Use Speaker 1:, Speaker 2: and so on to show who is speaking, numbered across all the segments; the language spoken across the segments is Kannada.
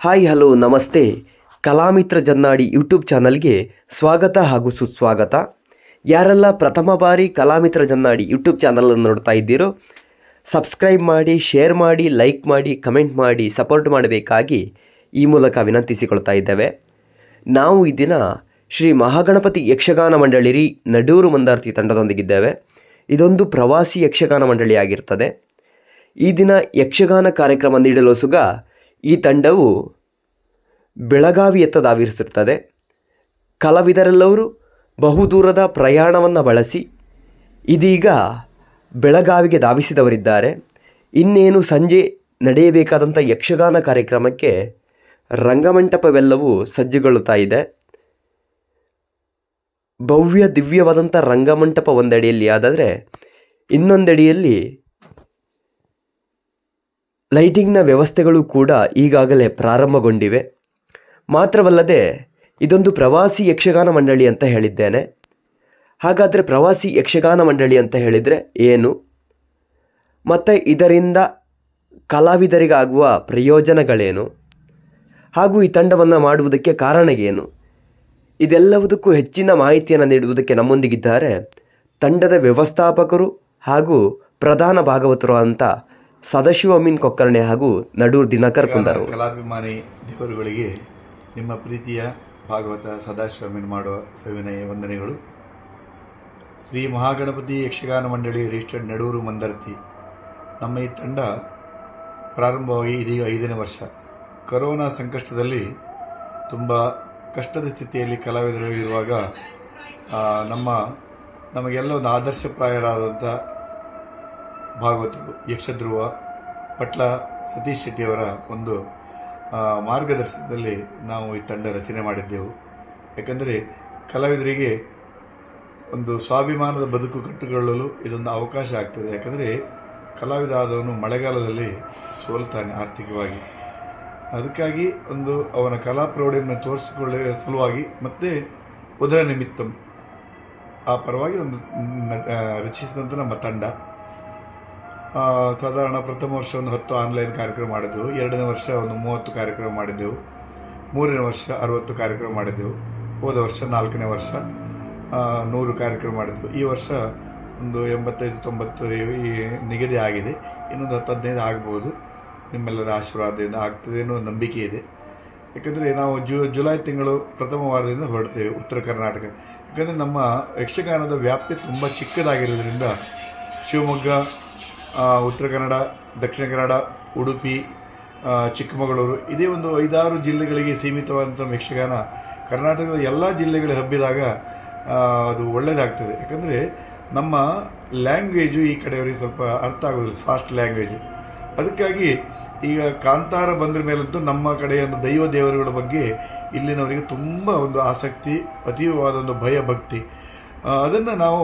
Speaker 1: ಹಾಯ್, ಹಲೋ, ನಮಸ್ತೆ. ಕಲಾಮಿತ್ರ ಜನ್ನಾಡಿ ಯೂಟ್ಯೂಬ್ ಚಾನಲ್ಗೆ ಸ್ವಾಗತ ಹಾಗೂ ಸುಸ್ವಾಗತ. ಯಾರೆಲ್ಲ ಪ್ರಥಮ ಬಾರಿ ಕಲಾಮಿತ್ರ ಜನ್ನಾಡಿ ಯೂಟ್ಯೂಬ್ ಚಾನಲನ್ನು ನೋಡ್ತಾ ಇದ್ದೀರೋ, ಸಬ್ಸ್ಕ್ರೈಬ್ ಮಾಡಿ, ಶೇರ್ ಮಾಡಿ, ಲೈಕ್ ಮಾಡಿ, ಕಮೆಂಟ್ ಮಾಡಿ, ಸಪೋರ್ಟ್ ಮಾಡಬೇಕಾಗಿ ಈ ಮೂಲಕ ವಿನಂತಿಸಿಕೊಳ್ತಾ ಇದ್ದೇವೆ. ನಾವು ಈ ದಿನ ಶ್ರೀ ಮಹಾಗಣಪತಿ ಯಕ್ಷಗಾನ ಮಂಡಳಿ ನಡೂರು ಮಂದಾರ್ತಿ ತಂಡದೊಂದಿಗಿದ್ದೇವೆ ಇದೊಂದು ಪ್ರವಾಸಿ ಯಕ್ಷಗಾನ ಮಂಡಳಿಯಾಗಿರ್ತದೆ ಈ ದಿನ ಯಕ್ಷಗಾನ ಕಾರ್ಯಕ್ರಮ ನೀಡಲು ಸುಗ ಈ ತಂಡವು ಬೆಳಗಾವಿಯತ್ತ ಧಾವಿಸಿರುತ್ತದೆ ಕಲಾವಿದರೆಲ್ಲವರು ಬಹುದೂರದ ಪ್ರಯಾಣವನ್ನು ಬಳಸಿ ಇದೀಗ ಬೆಳಗಾವಿಗೆ ಧಾವಿಸಿದವರಿದ್ದಾರೆ. ಇನ್ನೇನು ಸಂಜೆ ನಡೆಯಬೇಕಾದಂಥ ಯಕ್ಷಗಾನ ಕಾರ್ಯಕ್ರಮಕ್ಕೆ ರಂಗಮಂಟಪವೆಲ್ಲವೂ ಸಜ್ಜುಗೊಳ್ಳುತ್ತಾ ಇದೆ. ಭವ್ಯ ದಿವ್ಯವಾದಂಥ ರಂಗಮಂಟಪ ಒಂದಡಿಯಲ್ಲಿ ಆದರೆ ಇನ್ನೊಂದೆಡೆಯಲ್ಲಿ ಲೈಟಿಂಗ್ನ ವ್ಯವಸ್ಥೆಗಳು ಕೂಡ ಈಗಾಗಲೇ ಪ್ರಾರಂಭಗೊಂಡಿವೆ. ಮಾತ್ರವಲ್ಲದೆ, ಇದೊಂದು ಪ್ರವಾಸಿ ಯಕ್ಷಗಾನ ಮಂಡಳಿ ಅಂತ ಹೇಳಿದ್ದೇನೆ. ಹಾಗಾದರೆ ಪ್ರವಾಸಿ ಯಕ್ಷಗಾನ ಮಂಡಳಿ ಅಂತ ಹೇಳಿದರೆ ಏನು? ಮತ್ತು ಇದರಿಂದ ಕಲಾವಿದರಿಗಾಗುವ ಪ್ರಯೋಜನಗಳೇನು? ಹಾಗೂ ಈ ತಂಡವನ್ನು ಮಾಡುವುದಕ್ಕೆ ಕಾರಣ ಏನು? ಇದೆಲ್ಲವುದಕ್ಕೂ ಹೆಚ್ಚಿನ ಮಾಹಿತಿಯನ್ನು ನೀಡುವುದಕ್ಕೆ ನಮ್ಮೊಂದಿಗಿದ್ದಾರೆ ತಂಡದ ವ್ಯವಸ್ಥಾಪಕರು ಹಾಗೂ ಪ್ರಧಾನ ಭಾಗವತರು ಅಂತ ಸದಾಶಿವ ಅಮೀನ್ ಕೊಕ್ಕರ್ಣೆ ಹಾಗೂ ನಡೂರ್ ದಿನಕರ್ ಕುಂದರು.
Speaker 2: ಕಲಾಭಿಮಾನಿ ದೇವರುಗಳಿಗೆ ನಿಮ್ಮ ಪ್ರೀತಿಯ ಭಾಗವತ ಸದಾಶಿವ ಅಮೀನ್ ಮಾಡುವ ಸವಿನಯ ವಂದನೆಗಳು. ಶ್ರೀ ಮಹಾಗಣಪತಿ ಯಕ್ಷಗಾನ ಮಂಡಳಿ ರಿಜಿಸ್ಟರ್ಡ್ ನಡೂರು ಮಂದರ್ತಿ. ನಮ್ಮ ಈ ತಂಡ ಪ್ರಾರಂಭವಾಗಿ ಇದೀಗ ಐದನೇ ವರ್ಷ. ಕರೋನಾ ಸಂಕಷ್ಟದಲ್ಲಿ ತುಂಬ ಕಷ್ಟದ ಸ್ಥಿತಿಯಲ್ಲಿ ಕಲಾವಿದರು ಇರುವಾಗ ನಮ್ಮ ನಮಗೆಲ್ಲ ಒಂದು ಆದರ್ಶಪ್ರಾಯರಾದಂಥ ಭಾಗವತರು ಯಕ್ಷಧ್ರುವ ಪಟ್ಲ ಸತೀಶ್ ಶೆಟ್ಟಿಯವರ ಒಂದು ಮಾರ್ಗದರ್ಶನದಲ್ಲಿ ನಾವು ಈ ತಂಡ ರಚನೆ ಮಾಡಿದ್ದೆವು. ಯಾಕಂದರೆ ಕಲಾವಿದರಿಗೆ ಒಂದು ಸ್ವಾಭಿಮಾನದ ಬದುಕು ಕಟ್ಟಿಕೊಳ್ಳಲು ಇದೊಂದು ಅವಕಾಶ ಆಗ್ತದೆ. ಯಾಕಂದರೆ ಕಲಾವಿದ ಆದವನು ಮಳೆಗಾಲದಲ್ಲಿ ಸೋಲ್ತಾನೆ ಆರ್ಥಿಕವಾಗಿ. ಅದಕ್ಕಾಗಿ ಒಂದು ಅವನ ಕಲಾ ಪ್ರೌಢಿಯನ್ನು ತೋರಿಸಿಕೊಳ್ಳುವ ಸಲುವಾಗಿ ಮತ್ತು ಉದರ ನಿಮಿತ್ತಂ ಆ ಪರವಾಗಿ ಒಂದು ರಚಿಸಿದಂಥ ನಮ್ಮ ತಂಡ. ಸಾಧಾರಣ ಪ್ರಥಮ ವರ್ಷ ಒಂದು ಹತ್ತು ಆನ್ಲೈನ್ ಕಾರ್ಯಕ್ರಮ ಮಾಡಿದ್ದೆವು. ಎರಡನೇ ವರ್ಷ ಒಂದು ಮೂವತ್ತು ಕಾರ್ಯಕ್ರಮ ಮಾಡಿದ್ದೆವು. ಮೂರನೇ ವರ್ಷ ಅರವತ್ತು ಕಾರ್ಯಕ್ರಮ ಮಾಡಿದ್ದೆವು. ಹೋದ ವರ್ಷ ನಾಲ್ಕನೇ ವರ್ಷ ನೂರು ಕಾರ್ಯಕ್ರಮ ಮಾಡಿದ್ದೆವು. ಈ ವರ್ಷ ಒಂದು ಎಂಬತ್ತೈದು, ತೊಂಬತ್ತು ನಿಗದಿ ಆಗಿದೆ. ಇನ್ನೊಂದು ಹತ್ತು ಹದಿನೈದು ಆಗ್ಬೋದು. ನಿಮ್ಮೆಲ್ಲರ ಆಶೀರ್ವಾದದಿಂದ ಆಗ್ತದೆ ಅನ್ನೋ ನಂಬಿಕೆ ಇದೆ. ಯಾಕಂದರೆ ನಾವು ಜು, ಜುಲೈ ತಿಂಗಳು ಪ್ರಥಮ ವಾರದಿಂದ ಹೊರಡ್ತೇವೆ ಉತ್ತರ ಕರ್ನಾಟಕ. ಯಾಕಂದರೆ ನಮ್ಮ ಯಕ್ಷಗಾನದ ವ್ಯಾಪ್ತಿ ತುಂಬ ಚಿಕ್ಕದಾಗಿರೋದ್ರಿಂದ ಶಿವಮೊಗ್ಗ ಉತ್ತರ ಕನ್ನಡ, ದಕ್ಷಿಣ ಕನ್ನಡ, ಉಡುಪಿ ಚಿಕ್ಕಮಗಳೂರು, ಇದೇ ಒಂದು ಐದಾರು ಜಿಲ್ಲೆಗಳಿಗೆ ಸೀಮಿತವಾದಂಥ ಯಕ್ಷಗಾನ. ಕರ್ನಾಟಕದ ಎಲ್ಲ ಜಿಲ್ಲೆಗಳು ಹಬ್ಬಿದಾಗ ಅದು ಒಳ್ಳೆಯದಾಗ್ತದೆ ಯಾಕಂದರೆ ನಮ್ಮ ಲ್ಯಾಂಗ್ವೇಜು ಈ ಕಡೆಯವರಿಗೆ ಸ್ವಲ್ಪ ಅರ್ಥ ಆಗೋದಿಲ್ಲ, ಫಾಸ್ಟ್ ಲ್ಯಾಂಗ್ವೇಜು. ಅದಕ್ಕಾಗಿ ಈಗ ಕಾಂತಾರ ಬಂದ್ರ ಮೇಲಂತೂ ನಮ್ಮ ಕಡೆಯ ಒಂದು ದೈವ ದೇವರುಗಳ ಬಗ್ಗೆ ಇಲ್ಲಿನವರಿಗೆ ತುಂಬ ಒಂದು ಆಸಕ್ತಿ, ಅತೀವವಾದ ಒಂದು ಭಯ ಭಕ್ತಿ ಅದನ್ನು ನಾವು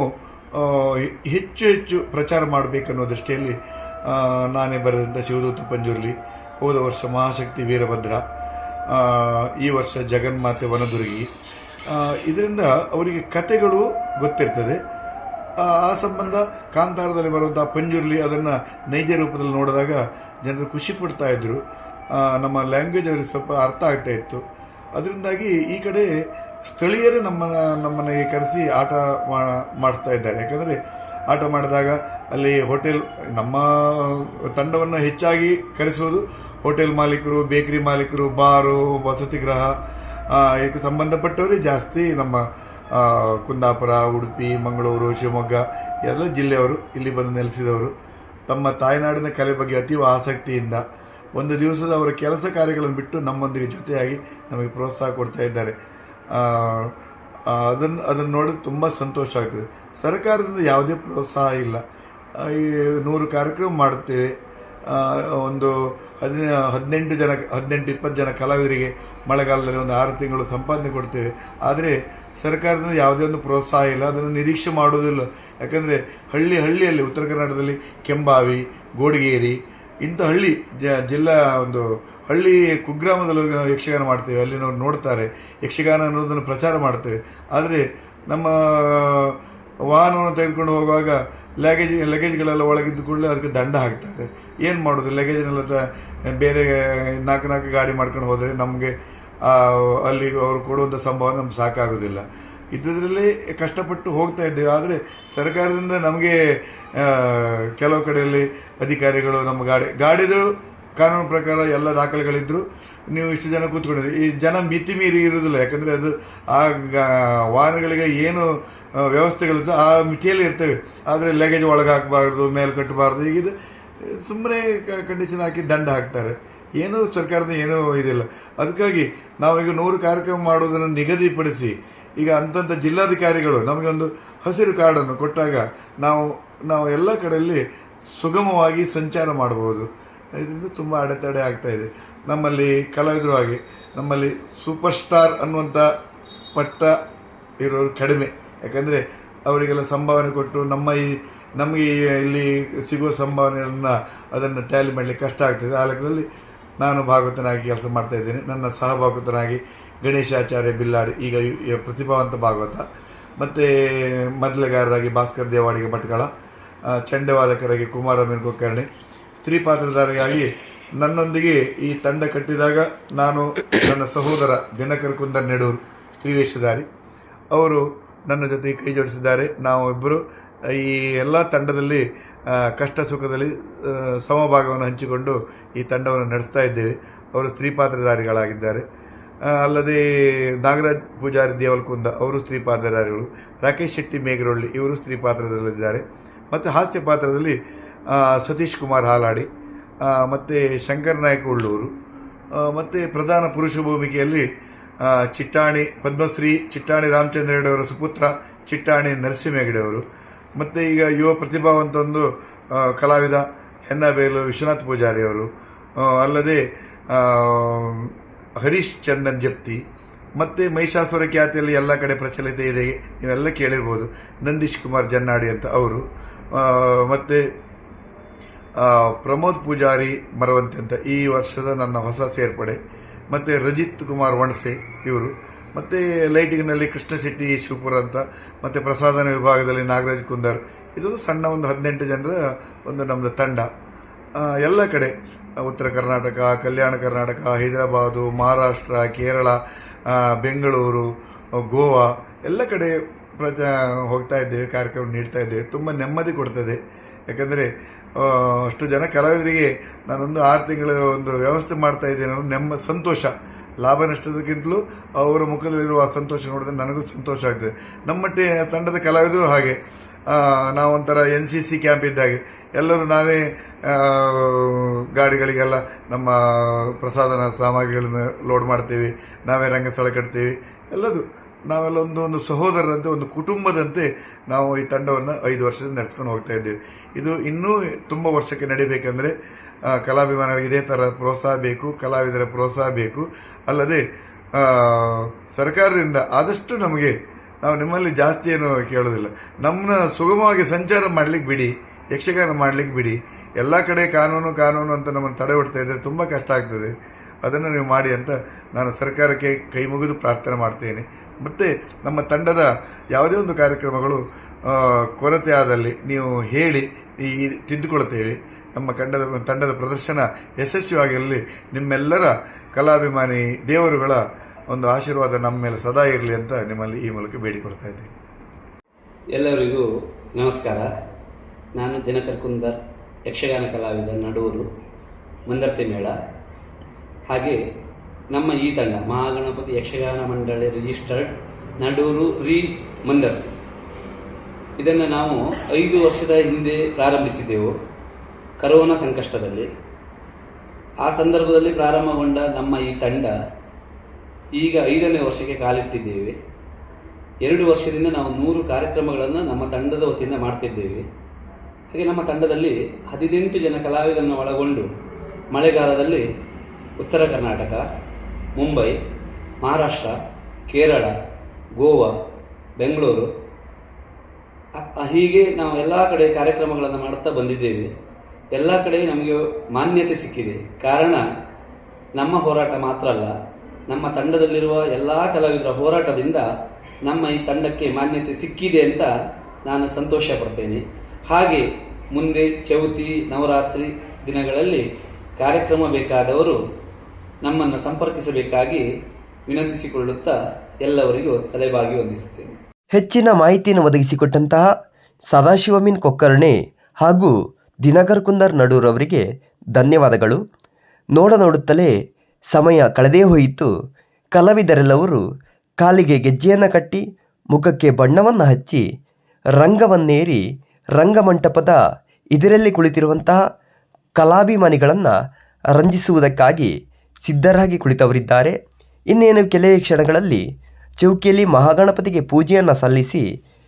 Speaker 2: ಹೆಚ್ಚು ಹೆಚ್ಚು ಪ್ರಚಾರ ಮಾಡಬೇಕನ್ನೋ ದೃಷ್ಟಿಯಲ್ಲಿ ನಾನೇ ಬರೆದಂಥ ಶಿವದೂತ ಪಂಜುರ್ಲಿ, ಹೋದ ವರ್ಷ ಮಹಾಶಕ್ತಿ ವೀರಭದ್ರ ಈ ವರ್ಷ ಜಗನ್ಮಾತೆ ವನದುರ್ಗಿ ಇದರಿಂದ ಅವರಿಗೆ ಕತೆಗಳು ಗೊತ್ತಿರ್ತದೆ. ಆ ಆ ಸಂಬಂಧ ಕಾಂತಾರದಲ್ಲಿ ಬರುವಂಥ ಪಂಜುರ್ಲಿ ಅದನ್ನು ನೈಜ ರೂಪದಲ್ಲಿ ನೋಡಿದಾಗ ಜನರು ಖುಷಿ ಪಡ್ತಾ ಇದ್ರು. ನಮ್ಮ ಲ್ಯಾಂಗ್ವೇಜ್ ಅವರಿಗೆ ಸ್ವಲ್ಪ ಅರ್ಥ ಆಗ್ತಾ ಇತ್ತು. ಅದರಿಂದಾಗಿ ಈ ಕಡೆ ಸ್ಥಳೀಯರೇ ನಮ್ಮನ್ನು ಈ ಕರೆಸಿ ಆಟ ಮಾಡಿಸ್ತಾ ಇದ್ದಾರೆ. ಯಾಕಂದರೆ ಆಟ ಮಾಡಿದಾಗ ಅಲ್ಲಿ ಹೋಟೆಲ್, ನಮ್ಮ ತಂಡವನ್ನು ಹೆಚ್ಚಾಗಿ ಕರೆಸುವುದು ಹೋಟೆಲ್ ಮಾಲೀಕರು, ಬೇಕರಿ ಮಾಲೀಕರು, ಬಾರು, ವಸತಿ ಗೃಹ ಇದಕ್ಕೆ ಸಂಬಂಧಪಟ್ಟವರೇ ಜಾಸ್ತಿ ನಮ್ಮ ಕುಂದಾಪುರ, ಉಡುಪಿ, ಮಂಗಳೂರು, ಶಿವಮೊಗ್ಗ, ಎಲ್ಲ ಜಿಲ್ಲೆಯವರು ಇಲ್ಲಿ ಬಂದು ನೆಲೆಸಿದವರು. ತಮ್ಮ ತಾಯ್ನಾಡಿನ ಕಲೆ ಬಗ್ಗೆ ಅತೀವ ಆಸಕ್ತಿಯಿಂದ ಒಂದು ದಿವಸದ ಅವರ ಕೆಲಸ ಕಾರ್ಯಗಳನ್ನು ಬಿಟ್ಟು ನಮ್ಮೊಂದಿಗೆ ಜೊತೆಯಾಗಿ ನಮಗೆ ಪ್ರೋತ್ಸಾಹ ಕೊಡ್ತಾ ಇದ್ದಾರೆ. ಅದನ್ನು ಅದನ್ನು ನೋಡಿ ತುಂಬ ಸಂತೋಷ ಆಗ್ತದೆ. ಸರ್ಕಾರದಿಂದ ಯಾವುದೇ ಪ್ರೋತ್ಸಾಹ ಇಲ್ಲ. ಈ ನೂರು ಕಾರ್ಯಕ್ರಮ ಮಾಡುತ್ತೇವೆ. ಒಂದು ಹದಿನ, ಹದಿನೆಂಟು ಜನ, ಹದಿನೆಂಟು, ಇಪ್ಪತ್ತು ಜನ ಕಲಾವಿದರಿಗೆ ಮಳೆಗಾಲದಲ್ಲಿ ಒಂದು ಆರು ತಿಂಗಳು ಸಂಪಾದನೆ ಕೊಡ್ತೇವೆ. ಆದರೆ ಸರ್ಕಾರದಿಂದ ಯಾವುದೇ ಒಂದು ಪ್ರೋತ್ಸಾಹ ಇಲ್ಲ. ಅದನ್ನು ನಿರೀಕ್ಷೆ ಮಾಡೋದಿಲ್ಲ ಯಾಕಂದರೆ ಹಳ್ಳಿ ಹಳ್ಳಿಯಲ್ಲಿ, ಉತ್ತರ ಕರ್ನಾಟಕದಲ್ಲಿ ಕೆಂಬಾವಿ, ಗೋಡಿಗೇರಿ ಇಂಥ ಹಳ್ಳಿ ಜಿಲ್ಲಾ ಒಂದು ಹಳ್ಳಿ ಕುಗ್ರಾಮದಲ್ಲಿ ಹೋಗಿ ನಾವು ಯಕ್ಷಗಾನ ಮಾಡ್ತೇವೆ. ಅಲ್ಲಿನವ್ರು ನೋಡ್ತಾರೆ. ಯಕ್ಷಗಾನ ಅನ್ನೋದನ್ನು ಪ್ರಚಾರ ಮಾಡ್ತೇವೆ. ಆದರೆ ನಮ್ಮ ವಾಹನವನ್ನು ತೆಗೆದುಕೊಂಡು ಹೋಗುವಾಗ ಲಗೇಜ್ ಲಗೇಜ್ಗಳೆಲ್ಲ ಒಳಗಿದ್ದು ಕೂಡಲೇ ಅದಕ್ಕೆ ದಂಡ ಹಾಕ್ತಾರೆ. ಏನು ಮಾಡೋದು? ಲಗೇಜ್ನೆಲ್ಲ ಬೇರೆ ನಾಲ್ಕು ನಾಲ್ಕು ಗಾಡಿ ಮಾಡ್ಕೊಂಡು ಹೋದರೆ ನಮಗೆ ಅಲ್ಲಿ ಅವರು ಕೊಡುವಂಥ ಸಂಭವ ನಮ್ಗೆ ಸಾಕಾಗೋದಿಲ್ಲ. ಇದ್ದದ್ರಲ್ಲಿ ಕಷ್ಟಪಟ್ಟು ಹೋಗ್ತಾ ಇದ್ದೇವೆ. ಆದರೆ ಸರ್ಕಾರದಿಂದ ನಮಗೆ ಕೆಲವು ಕಡೆಯಲ್ಲಿ ಅಧಿಕಾರಿಗಳು ನಮ್ಮ ಗಾಡಿ, ಗಾಡಿದು ಕಾನೂನು ಪ್ರಕಾರ ಎಲ್ಲ ದಾಖಲೆಗಳಿದ್ದರು ನೀವು ಇಷ್ಟು ಜನ ಕೂತ್ಕೊಂಡಿದ್ದೀರಿ. ಈ ಜನ ಮಿತಿ ಮೀರಿ ಇರೋದಿಲ್ಲ ಯಾಕಂದರೆ ಅದು ಆ ವಾಹನಗಳಿಗೆ ಏನು ವ್ಯವಸ್ಥೆಗಳು ವ್ಯವಸ್ಥೆಗಳಿತ್ತು ಆ ಮಿತಿಯಲ್ಲಿ ಇರ್ತವೆ. ಆದರೆ ಲಗೇಜ್ ಒಳಗೆ ಹಾಕಬಾರ್ದು, ಮೇಲೆ ಕಟ್ಟಬಾರ್ದು, ಹೀಗಿದೆ. ಸುಮ್ಮನೆ ಕಂಡೀಷನ್ ಹಾಕಿ ದಂಡ ಹಾಕ್ತಾರೆ. ಏನೂ ಸರ್ಕಾರದ ಏನೂ ಇದಿಲ್ಲ. ಅದಕ್ಕಾಗಿ ನಾವೀಗ ನೂರು ಕಾರ್ಯಕ್ರಮ ಮಾಡೋದನ್ನು ನಿಗದಿಪಡಿಸಿ ಈಗ ಅಂತಂಥ ಜಿಲ್ಲಾಧಿಕಾರಿಗಳು ನಮಗೆ ಒಂದು ಹಸಿರು ಕಾರ್ಡನ್ನು ಕೊಟ್ಟಾಗ ನಾವು ನಾವು ಎಲ್ಲ ಕಡೆಯಲ್ಲಿ ಸುಗಮವಾಗಿ ಸಂಚಾರ ಮಾಡಬಹುದು. ಇದರಿಂದ ತುಂಬ ಅಡೆತಡೆ ಆಗ್ತಾ ಇದೆ. ನಮ್ಮಲ್ಲಿ ಕಲಾವಿದರು ಹಾಗೆ ನಮ್ಮಲ್ಲಿ ಸೂಪರ್ ಸ್ಟಾರ್ ಅನ್ನುವಂಥ ಪಟ್ಟ ಇರೋರು ಕಡಿಮೆ. ಯಾಕಂದರೆ ಅವರಿಗೆಲ್ಲ ಸಂಭಾವನೆ ಕೊಟ್ಟು ನಮ್ಮ ಈ, ನಮಗೆ ಇಲ್ಲಿ ಸಿಗುವ ಸಂಭಾವನೆಯನ್ನು ಅದನ್ನು ಟ್ಯಾಲಿ ಮಾಡಲಿಕ್ಕೆ ಕಷ್ಟ ಆಗ್ತದೆ. ಆ ಲೆಕ್ಕದಲ್ಲಿ ನಾನು ಭಾಗವತನಾಗಿ ಕೆಲಸ ಮಾಡ್ತಾ ಇದ್ದೇನೆ. ನನ್ನ ಸಹಭಾಗವತನಾಗಿ ಗಣೇಶಾಚಾರ್ಯ ಬಿಲ್ಲಾಡಿ, ಈಗ ಪ್ರತಿಭಾವಂತ ಭಾಗವತ, ಮತ್ತು ಮೊದಲಗಾರರಾಗಿ ಭಾಸ್ಕರ್ ದೇವಾಡಿಗೆ ಭಟ್ಕಳ ಚಂಡವಾದಕರಾಗಿ ಕುಮಾರ ಮೇನ್ಕೋಕರ್ಣಿ ಸ್ತ್ರೀ ಪಾತ್ರಧಾರಿಯಾಗಿ ನನ್ನೊಂದಿಗೆ ಈ ತಂಡ ಕಟ್ಟಿದಾಗ ನಾನು ನನ್ನ ಸಹೋದರ ದಿನಕರ್ ಕುಂದರ್ ನೆಡೂರು ಸ್ತ್ರೀವೇಷಧಾರಿ ಅವರು ನನ್ನ ಜೊತೆ ಕೈ ಜೋಡಿಸಿದ್ದಾರೆ. ನಾವು ಇಬ್ಬರು ಈ ಎಲ್ಲ ತಂಡದಲ್ಲಿ ಕಷ್ಟ ಸುಖದಲ್ಲಿ ಸಮಭಾಗವನ್ನು ಹಂಚಿಕೊಂಡು ಈ ತಂಡವನ್ನು ನಡೆಸ್ತಾ ಇದ್ದೇವೆ. ಅವರು ಸ್ತ್ರೀ ಪಾತ್ರಧಾರಿಗಳಾಗಿದ್ದಾರೆ. ಅಲ್ಲದೆ ನಾಗರಾಜ್ ಪೂಜಾರಿ ದೇವಲ್ಕುಂದ, ಅವರು ಸ್ತ್ರೀ ಪಾತ್ರಧಾರಿಗಳು. ರಾಕೇಶ್ ಶೆಟ್ಟಿ ಮೇಘರೊಳ್ಳಿ ಇವರು ಸ್ತ್ರೀ ಪಾತ್ರದಲ್ಲಿದ್ದಾರೆ. ಮತ್ತು ಹಾಸ್ಯ ಪಾತ್ರದಲ್ಲಿ ಸತೀಶ್ ಕುಮಾರ್ ಹಾಲಾಡಿ ಮತ್ತು ಶಂಕರ್ ನಾಯಕ್ ಉಳ್ಳೂರು. ಮತ್ತು ಪ್ರಧಾನ ಪುರುಷ ಭೂಮಿಕೆಯಲ್ಲಿ ಚಿಟ್ಟಾಣಿ ಪದ್ಮಶ್ರೀ, ಚಿಟ್ಟಾಣಿ ರಾಮಚಂದ್ರ ಹೆಗಡೆಯವರ ಸುಪುತ್ರ, ಚಿಟ್ಟಾಣಿ ನರಸಿಂಹ ಹೆಗಡೆಯವರು ಮತ್ತು ಈಗ ಯುವ ಪ್ರತಿಭಾವಂತ ಒಂದು ಕಲಾವಿದ ಹೆನ್ನಬೇಲು ವಿಶ್ವನಾಥ್ ಪೂಜಾರಿ ಅವರು ಅಲ್ಲದೆ ಹರೀಶ್ ಚಂದನ್ ಜಪ್ತಿ, ಮತ್ತು ಮಹಿಷಾಸುರ ಖ್ಯಾತಿಯಲ್ಲಿ ಎಲ್ಲ ಕಡೆ ಪ್ರಚಲಿತ ಇದೆ, ನೀವೆಲ್ಲ ಕೇಳಿರ್ಬೋದು. ನಂದೀಶ್ ಕುಮಾರ್ ಜನ್ನಾಡಿ ಅಂತ ಅವರು ಮತ್ತು ಪ್ರಮೋದ್ ಪೂಜಾರಿ ಮರವಂತೆ ಅಂತ ಈ ವರ್ಷದ ನನ್ನ ಹೊಸ ಸೇರ್ಪಡೆ. ಮತ್ತು ರಜಿತ್ ಕುಮಾರ್ ವಣಸೆ ಇವರು, ಮತ್ತು ಲೈಟಿಂಗ್ನಲ್ಲಿ ಕೃಷ್ಣ ಶೆಟ್ಟಿ, ಶಿವಪುರ ಅಂತ, ಮತ್ತು ಪ್ರಸಾದನ ವಿಭಾಗದಲ್ಲಿ ನಾಗರಾಜ್ ಕುಂದರ್. ಇದೊಂದು ಸಣ್ಣ ಒಂದು ಹದಿನೆಂಟು ಜನರ ಒಂದು ನಮ್ಮದು ತಂಡ. ಎಲ್ಲ ಕಡೆ ಉತ್ತರ ಕರ್ನಾಟಕ, ಕಲ್ಯಾಣ ಕರ್ನಾಟಕ, ಹೈದರಾಬಾದು, ಮಹಾರಾಷ್ಟ್ರ, ಕೇರಳ ಬೆಂಗಳೂರು, ಗೋವಾ ಎಲ್ಲ ಕಡೆ ಪ್ರಚ ಹೋಗ್ತಾ ಇದ್ದೇವೆ, ಕಾರ್ಯಕ್ರಮ ನೀಡ್ತಾ ಇದ್ದೇವೆ. ತುಂಬ ನೆಮ್ಮದಿ ಕೊಡ್ತದೆ. ಯಾಕಂದರೆ ಅಷ್ಟು ಜನ ಕಲಾವಿದರಿಗೆ ನಾನೊಂದು ಆರು ತಿಂಗಳ ಒಂದು ವ್ಯವಸ್ಥೆ ಮಾಡ್ತಾ ಇದ್ದೇನೆ. ಅನ್ನೋದು ನೆಮ್ಮ, ಸಂತೋಷ. ಲಾಭ ನಷ್ಟದಕ್ಕಿಂತಲೂ ಅವರ ಮುಖದಲ್ಲಿರುವ ಸಂತೋಷ ನೋಡಿದ್ರೆ ನನಗೂ ಸಂತೋಷ ಆಗ್ತದೆ. ನಮ್ಮ ಟೇ, ತಂಡದ ಕಲಾವಿದರು ಹಾಗೆ. ನಾವೊಂಥರ ಎನ್ ಸಿ ಸಿ ಕ್ಯಾಂಪ್ ಇದ್ದಾಗೆ ಎಲ್ಲರೂ ನಾವೇ ಗಾಡಿಗಳಿಗೆಲ್ಲ ನಮ್ಮ ಪ್ರಸಾದನ ಸಾಮಗ್ರಿಗಳನ್ನು ಲೋಡ್ ಮಾಡ್ತೀವಿ. ನಾವೇ ರಂಗಸ್ಥಳ ಕಟ್ತೀವಿ. ಎಲ್ಲದು. ನಾವೆಲ್ಲ ಒಂದು ಒಂದು ಸಹೋದರರಂತೆ, ಒಂದು ಕುಟುಂಬದಂತೆ ನಾವು ಈ ತಂಡವನ್ನು ಐದು ವರ್ಷದಿಂದ ನಡೆಸ್ಕೊಂಡು ಹೋಗ್ತಾ ಇದ್ದೇವೆ. ಇದು ಇನ್ನೂ ತುಂಬ ವರ್ಷಕ್ಕೆ ನಡೀಬೇಕಂದರೆ ಕಲಾಭಿಮಾನ ಇದೇ ಥರ ಪ್ರೋತ್ಸಾಹ ಬೇಕು, ಕಲಾವಿದರ ಪ್ರೋತ್ಸಾಹ ಬೇಕು. ಅಲ್ಲದೆ ಸರ್ಕಾರದಿಂದ ಆದಷ್ಟು ನಮಗೆ ನಾವು ನಿಮ್ಮಲ್ಲಿ ಜಾಸ್ತಿ ಏನು ಕೇಳೋದಿಲ್ಲ. ನಮ್ಮನ್ನ ಸುಗಮವಾಗಿ ಸಂಚಾರ ಮಾಡ್ಲಿಕ್ಕೆ ಬಿಡಿ, ಯಕ್ಷಗಾನ ಮಾಡ್ಲಿಕ್ಕೆ ಬಿಡಿ. ಎಲ್ಲ ಕಡೆ ಕಾನೂನು ಕಾನೂನು ಅಂತ ನಮ್ಮನ್ನು ತಡೆ ಹೊಡ್ತಾ ಇದ್ದರೆ ತುಂಬ ಕಷ್ಟ ಆಗ್ತದೆ. ಅದನ್ನು ನೀವು ಮಾಡಿ ಅಂತ ನಾನು ಸರ್ಕಾರಕ್ಕೆ ಕೈ ಮುಗಿದು ಪ್ರಾರ್ಥನೆ ಮಾಡ್ತೇನೆ. ಮತ್ತು ನಮ್ಮ ತಂಡದ ಯಾವುದೇ ಒಂದು ಕಾರ್ಯಕ್ರಮಗಳು ಕೊರತೆ ಆದಲ್ಲಿ ನೀವು ಹೇಳಿ, ಈ ತಿದ್ದುಕೊಳ್ತೇವೆ ನಮ್ಮ ಕಂಡದ, ತಂಡದ ಪ್ರದರ್ಶನ ಯಶಸ್ವಿಯಾಗಿರಲಿ ನಿಮ್ಮೆಲ್ಲರ ಕಲಾಭಿಮಾನಿ, ದೇವರುಗಳ ಒಂದು ಆಶೀರ್ವಾದ ನಮ್ಮ ಮೇಲೆ ಸದಾ ಇರಲಿ ಅಂತ ನಿಮ್ಮಲ್ಲಿ ಈ ಮೂಲಕ ಬೇಡಿಕೊಡ್ತಾ ಇದ್ದೀನಿ.
Speaker 3: ಎಲ್ಲರಿಗೂ ನಮಸ್ಕಾರ. ನಾನು ದಿನಕರ್ ಕುಂದರ್, ಯಕ್ಷಗಾನ ಕಲಾವಿದ, ನಡೂರು, ಮಂದರ್ತಿ ಮೇಳ. ಹಾಗೆ ನಮ್ಮ ಈ ತಂಡ, ಮಹಾಗಣಪತಿ ಯಕ್ಷಗಾನ ಮಂಡಳಿ ರಿಜಿಸ್ಟರ್ಡ್ ನಡೂರು ರೀ ಮಂದರ್ತಿ. ಇದನ್ನು ನಾವು ಐದು ವರ್ಷದ ಹಿಂದೆ ಪ್ರಾರಂಭಿಸಿದ್ದೆವು ಕರೋನಾ ಸಂಕಷ್ಟದಲ್ಲಿ. ಆ ಸಂದರ್ಭದಲ್ಲಿ ಪ್ರಾರಂಭಗೊಂಡ ನಮ್ಮ ಈ ತಂಡ ಈಗ ಐದನೇ ವರ್ಷಕ್ಕೆ ಕಾಲಿಟ್ಟಿದ್ದೇವೆ. ಎರಡು ವರ್ಷದಿಂದ ನಾವು ನೂರು ಕಾರ್ಯಕ್ರಮಗಳನ್ನು ನಮ್ಮ ತಂಡದ ವತಿಯಿಂದ ಮಾಡ್ತಿದ್ದೇವೆ. ಹಾಗೆ ನಮ್ಮ ತಂಡದಲ್ಲಿ ಹದಿನೆಂಟು ಜನ ಕಲಾವಿದರನ್ನು ಒಳಗೊಂಡು ಮಳೆಗಾಲದಲ್ಲಿ ಉತ್ತರ ಕರ್ನಾಟಕ, ಮುಂಬೈ, ಮಹಾರಾಷ್ಟ್ರ, ಕೇರಳ, ಗೋವಾ, ಬೆಂಗಳೂರು ಹೀಗೆ ನಾವು ಎಲ್ಲ ಕಡೆ ಕಾರ್ಯಕ್ರಮಗಳನ್ನು ಮಾಡುತ್ತಾ ಬಂದಿದ್ದೇವೆ. ಎಲ್ಲ ಕಡೆ ನಮಗೆ ಮಾನ್ಯತೆ ಸಿಕ್ಕಿದೆ. ಕಾರಣ ನಮ್ಮ ಹೋರಾಟ ಮಾತ್ರ ಅಲ್ಲ. ನಮ್ಮ ತಂಡದಲ್ಲಿರುವ ಎಲ್ಲ ಕಲಾವಿದರ ಹೋರಾಟದಿಂದ ನಮ್ಮ ಈ ತಂಡಕ್ಕೆ ಮಾನ್ಯತೆ ಸಿಕ್ಕಿದೆ ಅಂತ ನಾನು ಸಂತೋಷ ಪಡ್ತೇನೆ. ಹಾಗೆ ಮುಂದೆ ಚೌತಿ, ನವರಾತ್ರಿ ದಿನಗಳಲ್ಲಿ ಕಾರ್ಯಕ್ರಮ ಬೇಕಾದವರು ನಮ್ಮನ್ನು ಸಂಪರ್ಕಿಸಬೇಕಾಗಿ ವಿನಂತಿಸಿಕೊಳ್ಳುತ್ತಾ ಎಲ್ಲವರಿಗೂ ತಲೆಬಾಗಿ ವಂದಿಸುತ್ತೇನೆ.
Speaker 1: ಹೆಚ್ಚಿನ ಮಾಹಿತಿಯನ್ನು ಒದಗಿಸಿಕೊಟ್ಟಂತಹ ಸದಾಶಿವಮಿನ್ ಕೊಕ್ಕರ್ಣೆ ಹಾಗೂ ದಿನಕರ್ ಕುಂದರ್ ನಡೂರವರಿಗೆ ಧನ್ಯವಾದಗಳು. ನೋಡ ನೋಡುತ್ತಲೇ ಸಮಯ ಕಳೆದೇ ಹೋಯಿತು. ಕಲಾವಿದರೆಲ್ಲವರು ಕಾಲಿಗೆ ಗೆಜ್ಜೆಯನ್ನು ಕಟ್ಟಿ ಮುಖಕ್ಕೆ ಬಣ್ಣವನ್ನು ಹಚ್ಚಿ ರಂಗವನ್ನೇರಿ ರಂಗಮಂಟಪದ ಇದರಲ್ಲಿ ಕುಳಿತಿರುವಂತಹ ಕಲಾಭಿಮಾನಿಗಳನ್ನು ರಂಜಿಸುವುದಕ್ಕಾಗಿ ಸಿದ್ಧರಾಗಿ ಕುಳಿತವರಿದ್ದಾರೆ. ಇನ್ನೇನು ಕೆಲವೇ ಕ್ಷಣಗಳಲ್ಲಿ ಚೌಕಿಯಲ್ಲಿ ಮಹಾಗಣಪತಿಗೆ ಪೂಜೆಯನ್ನು ಸಲ್ಲಿಸಿ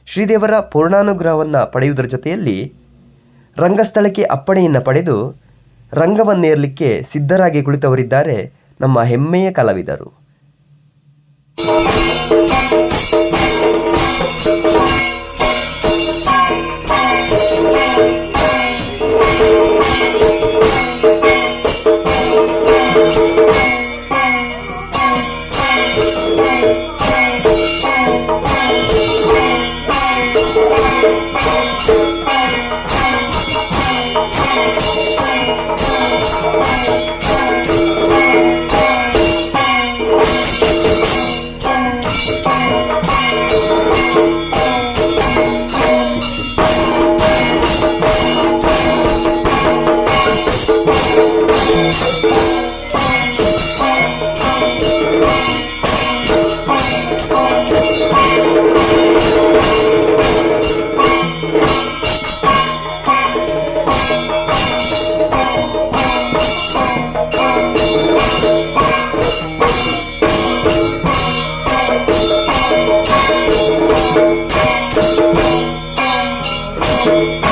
Speaker 1: ಶ್ರೀದೇವರ ಪೂರ್ಣಾನುಗ್ರಹವನ್ನು ಪಡೆಯುವುದರ ಜೊತೆಯಲ್ಲಿ ರಂಗಸ್ಥಳಕ್ಕೆ ಅಪ್ಪಣೆಯನ್ನು ಪಡೆದು ರಂಗವನ್ನೇರಲಿಕ್ಕೆ ಸಿದ್ಧರಾಗಿ ಕುಳಿತವರಿದ್ದಾರೆ. ನಮ್ಮ ಹೆಮ್ಮೆಯ ಕಲಾವಿದರು. Thank.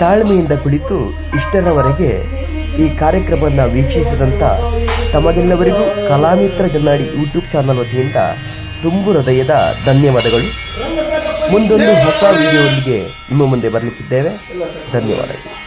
Speaker 1: ತಾಳ್ಮೆಯಿಂದ ಕುಳಿತು ಇಷ್ಟರವರೆಗೆ ಈ ಕಾರ್ಯಕ್ರಮವನ್ನು ವೀಕ್ಷಿಸಿದಂಥ ತಮಗೆಲ್ಲವರಿಗೂ ಕಲಾಮಿತ್ರ ಜನ್ನಾಡಿ ಯೂಟ್ಯೂಬ್ ಚಾನಲ್ ವತಿಯಿಂದ ತುಂಬು ಹೃದಯದ ಧನ್ಯವಾದಗಳು. ಮುಂದೊಂದು ಹೊಸ ವಿಡಿಯೋದೊಂದಿಗೆ ನಿಮ್ಮ ಮುಂದೆ ಬರಲಿಕ್ಕಿದ್ದೇವೆ. ಧನ್ಯವಾದಗಳು.